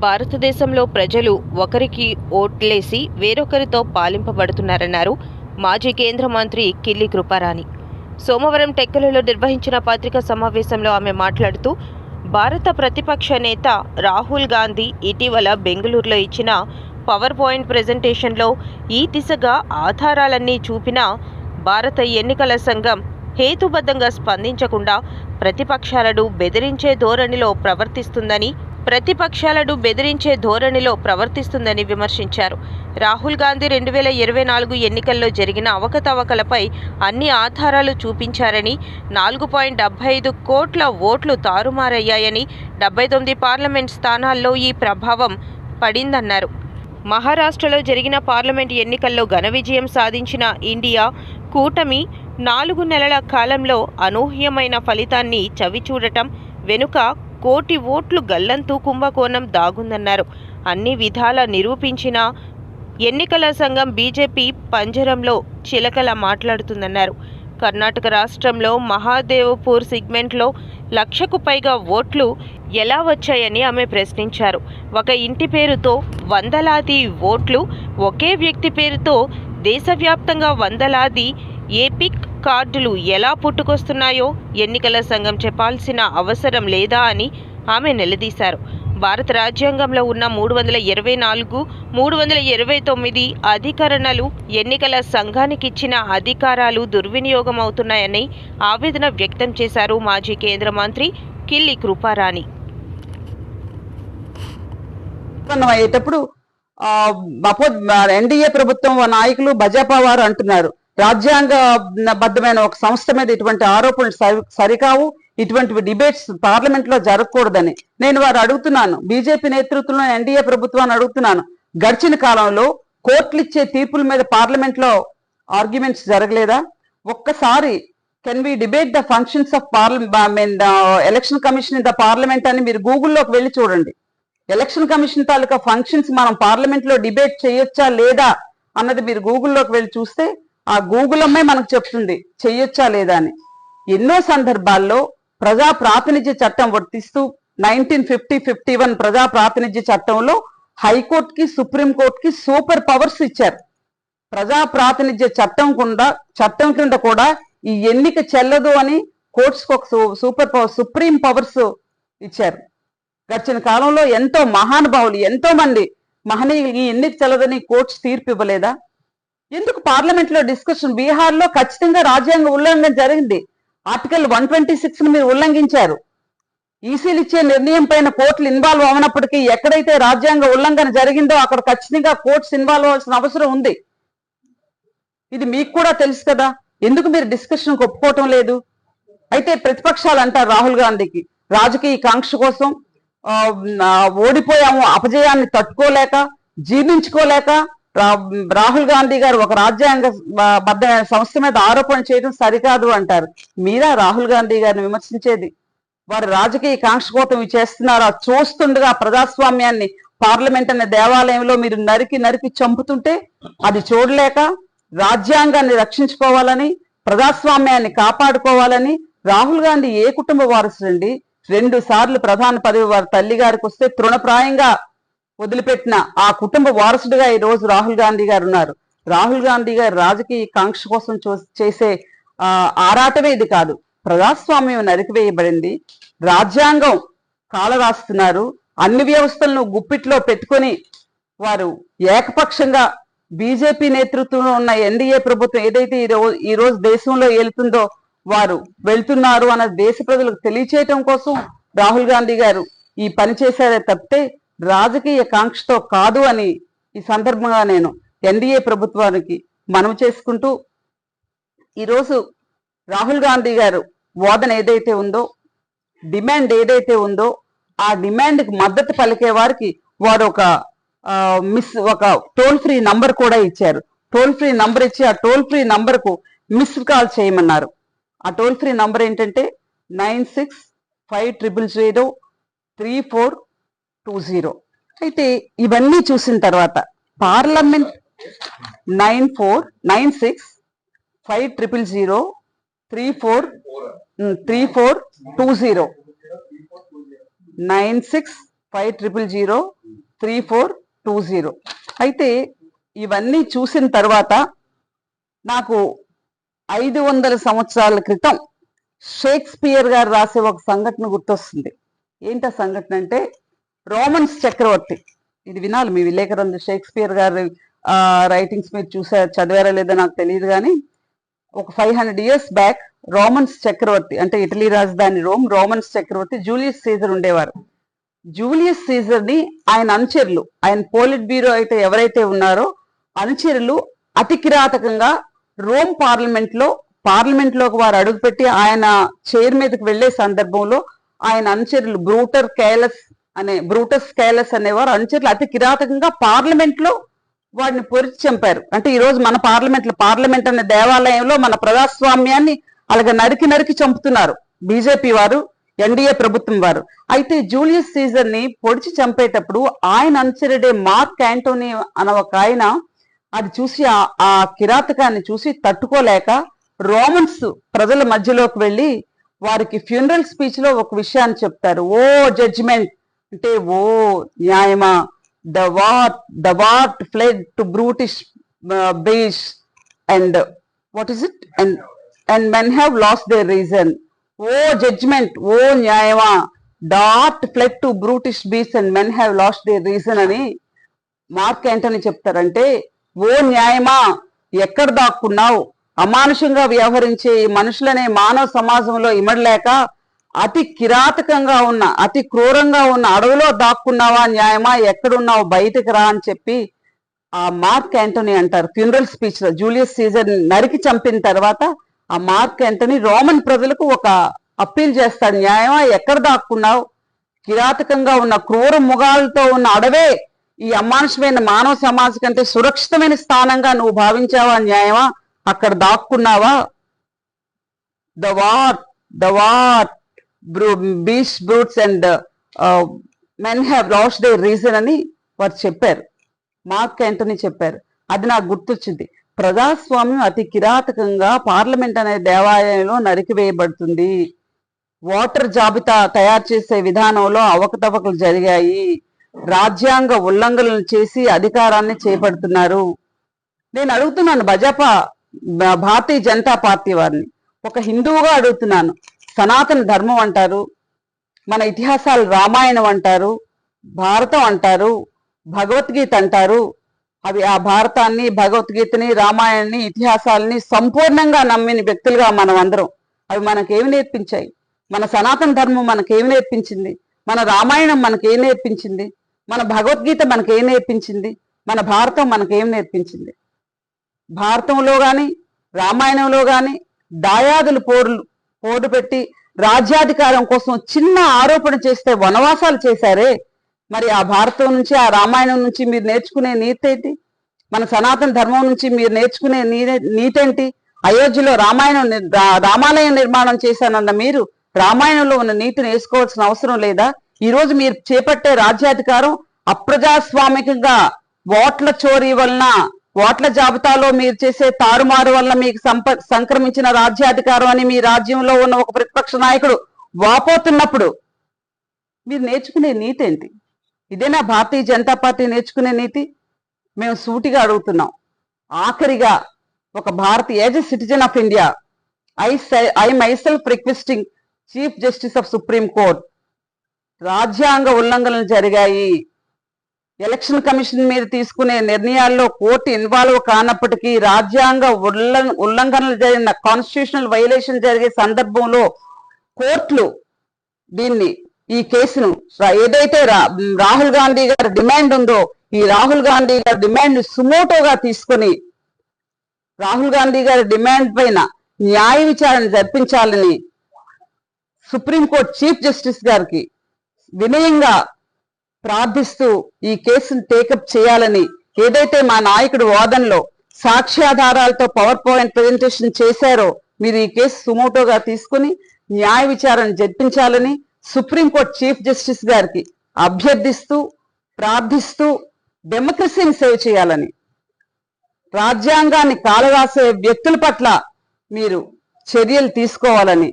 భారతదేశంలో ప్రజలు ఒకరికి ఓట్లేసి వేరొకరితో పాలింపబడుతున్నారన్నారు మాజీ కేంద్ర మంత్రి కిల్లి కృపారాణి. సోమవారం టెక్కలలో నిర్వహించిన పత్రికా సమావేశంలో ఆమె మాట్లాడుతూ భారత ప్రతిపక్ష నేత రాహుల్ గాంధీ ఇటీవల బెంగళూరులో ఇచ్చిన పవర్ పాయింట్ ప్రజెంటేషన్లో ఈ దిశగా ఆధారాలన్నీ చూపినా భారత ఎన్నికల సంఘం హేతుబద్ధంగా స్పందించకుండా ప్రతిపక్షాలను బెదిరించే ధోరణిలో ప్రవర్తిస్తుందని ప్రతిపక్షాలను బెదిరించే ధోరణిలో ప్రవర్తిస్తుందని విమర్శించారు. రాహుల్ గాంధీ రెండు వేల ఇరవై నాలుగు ఎన్నికల్లో జరిగిన అవకతవకలపై అన్ని ఆధారాలు చూపించారని నాలుగు పాయింట్ డెబ్బై ఐదు కోట్ల ఓట్లు తారుమారయ్యాయని డెబ్బై తొమ్మిది పార్లమెంట్ స్థానాల్లో ఈ ప్రభావం పడిందన్నారు. మహారాష్ట్రలో జరిగిన పార్లమెంట్ ఎన్నికల్లో ఘన విజయం సాధించిన ఇండియా కూటమి నాలుగు నెలల కాలంలో అనూహ్యమైన ఫలితాన్ని చవిచూడటం వెనుక కోటి ఓట్లు గల్లంతు కుంభకోణం దాగుందన్నారు. అన్ని విధాలా నిరూపించిన ఎన్నికల సంఘం బీజేపీ పంజరంలో చిలకల మాట్లాడుతుందన్నారు. కర్ణాటక రాష్ట్రంలో మహాదేవపూర్ సిగ్మెంట్లో లక్షకు పైగా ఓట్లు ఎలా వచ్చాయని ఆమె ప్రశ్నించారు. ఒక ఇంటి పేరుతో వందలాది ఓట్లు ఒకే వ్యక్తి పేరుతో దేశవ్యాప్తంగా వందలాది ఏపిక్ కార్డులు ఎలా పుట్టుకొస్తున్నాయో ఎన్నికల సంఘం చెప్పాల్సిన అవసరం లేదా అని ఆమె నిలదీశారు. భారత రాజ్యాంగంలో ఉన్న మూడు వందల ఇరవై నాలుగు మూడు వందల ఇరవై తొమ్మిది అధికరణలు ఎన్నికల సంఘానికి ఇచ్చిన అధికారాలు దుర్వినియోగం అవుతున్నాయని ఆవేదన వ్యక్తం చేశారు మాజీ కేంద్ర మంత్రి కిల్లి కృపారాణి. అయ్యేటప్పుడు ఎన్డీఏ ప్రభుత్వం నాయకులు బజాపా వారు అంటున్నారు. రాజ్యాంగ బద్దమైన ఒక సంస్థ మీద ఇటువంటి ఆరోపణలు సరి- సరికావు. ఇటువంటి డిబేట్స్ పార్లమెంట్లో జరగకూడదని నేను వారు అడుగుతున్నాను. బీజేపీ నేతృత్వంలో ఎన్డీఏ ప్రభుత్వాన్ని అడుగుతున్నాను. గడిచిన కాలంలో కోర్టులు ఇచ్చే తీర్పుల మీద పార్లమెంట్లో ఆర్గ్యుమెంట్స్ జరగలేదా? ఒక్కసారి can we debate the functions of parliament election commission in the parliament అని మీరు గూగుల్లోకి వెళ్ళి చూడండి. ఎలక్షన్ కమిషన్ తాలూకా ఫంక్షన్స్ మనం పార్లమెంట్లో డిబేట్ చేయొచ్చా లేదా అన్నది మీరు గూగుల్లోకి వెళ్ళి చూస్తే ఆ గూగుల్ అమ్మే మనకు చెప్తుంది చేయొచ్చా లేదా అని. ఎన్నో సందర్భాల్లో ప్రజా ప్రాతినిధ్య చట్టం వర్తిస్తూ నైన్టీన్ ఫిఫ్టీ ఫిఫ్టీ వన్ ప్రజా ప్రాతినిధ్య చట్టంలో హైకోర్టుకి సుప్రీంకోర్టుకి సూపర్ పవర్స్ ఇచ్చారు. ప్రజా ప్రాతినిధ్య చట్టం కింద చట్టం కింద కూడా ఈ ఎన్నిక చెల్లదు అని కోర్ట్స్కి ఒక సూపర్ పవర్ సుప్రీం పవర్స్ ఇచ్చారు. గడిచిన కాలంలో ఎంతో మహానుభావులు ఎంతో మంది మహనీయులు ఈ ఎన్నిక చెల్లదని కోర్ట్స్ తీర్పు ఇవ్వలేదా? ఎందుకు పార్లమెంట్లో డిస్కషన్ బీహార్లో ఖచ్చితంగా రాజ్యాంగ ఉల్లంఘన జరిగింది. ఆర్టికల్ వన్ ట్వంటీ సిక్స్ మీరు ఉల్లంఘించారు. ఈసీలు ఇచ్చే నిర్ణయం పైన కోర్టులు ఇన్వాల్వ్ అవనప్పటికీ ఎక్కడైతే రాజ్యాంగ ఉల్లంఘన జరిగిందో అక్కడ ఖచ్చితంగా కోర్ట్స్ ఇన్వాల్వ్ అవ్వాల్సిన అవసరం ఉంది. ఇది మీకు కూడా తెలుసు కదా. ఎందుకు మీరు డిస్కషన్ ఒప్పుకోవటం లేదు? అయితే ప్రతిపక్షాలు అంటారు రాహుల్ గాంధీకి. రాజకీయ కాంక్ష కోసం ఓడిపోయాము అపజయాన్ని తట్టుకోలేక జీర్ణించుకోలేక రాహుల్ గాంధీ గారు ఒక రాజ్యాంగ బద్దమైన సంస్థ మీద ఆరోపణ చేయడం సరికాదు అంటారు. మీరా రాహుల్ గాంధీ గారిని విమర్శించేది? వారు రాజకీయ కాంక్ష కోసం చేస్తున్నారా? చూస్తుండగా ప్రజాస్వామ్యాన్ని పార్లమెంట్ అనే దేవాలయంలో మీరు నరికి నరికి చంపుతుంటే అది చూడలేక రాజ్యాంగాన్ని రక్షించుకోవాలని ప్రజాస్వామ్యాన్ని కాపాడుకోవాలని రాహుల్ గాంధీ ఏ కుటుంబ వారసుడండి? రెండు సార్లు ప్రధాన పదవి వారి తల్లి గారికి వస్తే తృణప్రాయంగా వదిలిపెట్టిన ఆ కుటుంబ వారసుడిగా ఈ రోజు రాహుల్ గాంధీ గారు ఉన్నారు. రాహుల్ గాంధీ గారు రాజకీయ కాంక్ష కోసం చూ- చేసే ఆరాటమే ఇది కాదు. ప్రజాస్వామ్యం నరికివేయబడింది. రాజ్యాంగం కాలరాస్తున్నారు. అన్ని వ్యవస్థలను గుప్పిట్లో పెట్టుకొని వారు ఏకపక్షంగా బీజేపీ నేతృత్వంలో ఉన్న ఎన్డీఏ ప్రభుత్వం ఏదైతే ఈ రోజు దేశంలో వెళ్తుందో వారు వెళ్తున్నారు అన్న దేశ ప్రజలకు తెలియచేయటం కోసం రాహుల్ గాంధీ గారు ఈ పని చేశారే తప్పితే రాజకీయ కాంక్షతో కాదు అని ఈ సందర్భంగా నేను ఎన్డీఏ ప్రభుత్వానికి మనవి చేసుకుంటూ ఈరోజు రాహుల్ గాంధీ గారు వాదన ఏదైతే ఉందో డిమాండ్ ఏదైతే ఉందో ఆ డిమాండ్కి మద్దతు పలికే వారికి వారు ఒక మిస్ ఒక టోల్ ఫ్రీ నంబర్ కూడా ఇచ్చారు. టోల్ ఫ్రీ నంబర్ ఇచ్చి ఆ టోల్ ఫ్రీ నంబర్కు మిస్డ్ మిస్ కాల్ చేయమన్నారు. ఆ టోల్ ఫ్రీ నంబర్ ఏంటంటే nine six five triple zero three four two zero అయితే ఇవన్నీ చూసిన తర్వాత parliament nine four nine six five triple zero three four three four two zero nine six five triple zero three four two zero అయితే ఇవన్నీ చూసిన తర్వాత నాకు ఐదు వందల సంవత్సరాల క్రితం షేక్స్పియర్ గారు రాసే ఒక సంఘటన గుర్తొస్తుంది. ఏంటి ఆ సంఘటన అంటే రోమన్స్ చక్రవర్తి ఇది వినాలి మీ విలేకరులు షేక్స్పియర్ గారి రైటింగ్స్ మీరు చూసారు చదివారా లేదో నాకు తెలియదు కానీ ఒక five hundred years back Romans చక్రవర్తి అంటే ఇటలీ రాజధాని రోమ్ రోమన్స్ చక్రవర్తి జూలియస్ సీజర్ ఉండేవారు. జూలియస్ సీజర్ని ఆయన అనుచరులు ఆయన పోలిట్ బ్యూరో అయితే ఎవరైతే ఉన్నారో అనుచరులు అతి కిరాతకంగా రోమ్ పార్లమెంట్లో పార్లమెంట్లోకి వారు అడుగుపెట్టి ఆయన చైర్ మీదకి వెళ్ళే సందర్భంలో ఆయన అనుచరులు బ్రూటర్ కేలస్ అనే బ్రూటస్ కేలస్ అనేవారు అనుచరులు. అతి కిరాతకంగా పార్లమెంట్లో వాడిని పొరిచి చంపారు. అంటే ఈ రోజు మన పార్లమెంట్లో పార్లమెంట్ అనే దేవాలయంలో మన ప్రజాస్వామ్యాన్ని అలాగే నరికి నరికి చంపుతున్నారు. బీజేపీ వారు ఎన్డీఏ ప్రభుత్వం వారు. అయితే జూలియస్ సీజర్ని పొడిచి చంపేటప్పుడు ఆయన అనుచరుడే మార్క్ యాంటోనీ అన్న ఒక ఆయన అది చూసి ఆ- ఆ కిరాతకాన్ని చూసి తట్టుకోలేక రోమన్స్ ప్రజల మధ్యలోకి వెళ్ళి వారికి ఫ్యూనరల్ స్పీచ్లో ఒక విషయాన్ని చెప్తారు. ఓ జడ్జిమెంట్ అంటే ఓ న్యాయమా? The what the what fled to brutish beasts and what is it? And and men have lost their reason. O judgement ఓ న్యాయమా? That fled to brutish beasts and men have lost their reason అని Mark Antony చెప్తారంటే ఓ న్యాయమా? ఎక్కడ దాక్కున్నావు? అమానుషంగా వ్యవహరించే ఈ మనుషులనే మానవ సమాజంలో ఇమడలేక అతి కిరాతకంగా ఉన్న అతి క్రూరంగా ఉన్న అడవిలో దాక్కున్నావా న్యాయమా? ఎక్కడున్నావు? బయటకు రా అని చెప్పి ఆ మార్క్ యాంటనీ అంటారు. ఫ్యూనరల్ స్పీచ్లో జూలియస్ సీజర్ నరికి చంపిన తర్వాత ఆ మార్క్ యాంటనీ రోమన్ ప్రజలకు ఒక అప్పీల్ చేస్తాడు. న్యాయమా? ఎక్కడ దాక్కున్నావు? కిరాతకంగా ఉన్న క్రూర ముగాలతో ఉన్న అడవే ఈ అమానుషమైన మానవ సమాజం కంటే సురక్షితమైన స్థానంగా నువ్వు భావించావా న్యాయమా? అక్కడ దాక్కున్నావా? The what the what beach brutes and men have lost their reason అని వారు చెప్పారు. మార్క్ యాంటనీ చెప్పారు. అది నాకు గుర్తొచ్చింది. ప్రజాస్వామ్యం అతి కిరాతకంగా పార్లమెంట్ అనే దేవాలయంలో నరికివేయబడుతుంది. ఓటర్ జాబితా తయారు చేసే విధానంలో అవకతవకలు జరిగాయి. రాజ్యాంగ ఉల్లంఘనలు చేసి అధికారాన్ని చేపడుతున్నారు. నేను అడుగుతున్నాను భాజపా భారతీయ జనతా పార్టీ వారిని. ఒక హిందువుగా అడుగుతున్నాను. సనాతన ధర్మం అంటారు మన ఇతిహాసాలు రామాయణం అంటారు భారతం అంటారు భగవద్గీత అంటారు. అవి ఆ భారతాన్ని భగవద్గీతని రామాయణాన్ని ఇతిహాసాలని సంపూర్ణంగా నమ్మిన వ్యక్తులుగా మనం అందరం. అవి మనకేమి నేర్పించాయి? మన సనాతన ధర్మం మనకేమి నేర్పించింది? మన రామాయణం మనకేం నేర్పించింది? మన భగవద్గీత మనకేం నేర్పించింది? మన భారతం మనకేం నేర్పించింది? భారతంలో కానీ రామాయణంలో కానీ దాయాదులు పోరులు పోటు పెట్టి రాజ్యాధికారం కోసం చిన్న ఆరోపణ చేస్తే వనవాసాలు చేశారే? మరి ఆ భారతం నుంచి ఆ రామాయణం నుంచి మీరు నేర్చుకునే నీతి ఏంటి మన సనాతన ధర్మం నుంచి మీరు నేర్చుకునే నీతేంటి? అయోధ్యలో రామాయణం నిర్- రామాలయం నిర్మాణం చేశానన్న మీరు రామాయణంలో ఉన్న నీతిని వేసుకోవాల్సిన అవసరం లేదా? ఈ రోజు మీరు చేపట్టే రాజ్యాధికారం అప్రజాస్వామికంగా ఓట్ల చోరీ వలన ఓట్ల జాబితాలో మీరు చేసే తారుమారు వల్ల మీకు సంప సంక్రమించిన రాజ్యాధికారం అని మీ రాజ్యంలో ఉన్న ఒక ప్రతిపక్ష నాయకుడు వాపోతున్నప్పుడు మీరు నేర్చుకునే నీతి ఏంటి? ఇదేనా భారతీయ జనతా పార్టీ నేర్చుకునే నీతి? మేము సూటిగా అడుగుతున్నాం. ఆఖరిగా ఒక భారత age citizen of India I I myself requesting chief justice of supreme court రాజ్యాంగ ఉల్లంఘనలు జరిగాయి. ఎలక్షన్ కమిషన్ మీద తీసుకునే నిర్ణయాల్లో కోర్టు ఇన్వాల్వ్ కానప్పటికీ రాజ్యాంగ ఉల్లం ఉల్లంఘనలు జరిగిన కాన్స్టిట్యూషనల్ వైలేషన్ జరిగే సందర్భంలో కోర్టులు దీన్ని ఈ కేసును ఏదైతే రా- రాహుల్ గాంధీ గారి డిమాండ్ ఉందో ఈ రాహుల్ గాంధీ గారి డిమాండ్ సుమోటోగా తీసుకొని రాహుల్ గాంధీ గారి డిమాండ్ పైన న్యాయ విచారణ జరిపించాలని సుప్రీంకోర్టు చీఫ్ జస్టిస్ గారికి వినయంగా ప్రార్థిస్తూ ఈ కేసును టేకప్ చేయాలని ఏదైతే మా నాయకుడు వాదనలో సాక్ష్యాధారాలతో పవర్ పాయింట్ ప్రజెంటేషన్ చేశారో మీరు ఈ కేసు సుమోటోగా తీసుకుని న్యాయ విచారణ జరిపించాలని సుప్రీంకోర్టు చీఫ్ జస్టిస్ గారికి అభ్యర్థిస్తూ ప్రార్థిస్తూ డెమోక్రసీని సేవ్ చేయాలని రాజ్యాంగాన్ని కాలరాసే వ్యక్తుల పట్ల మీరు చర్యలు తీసుకోవాలని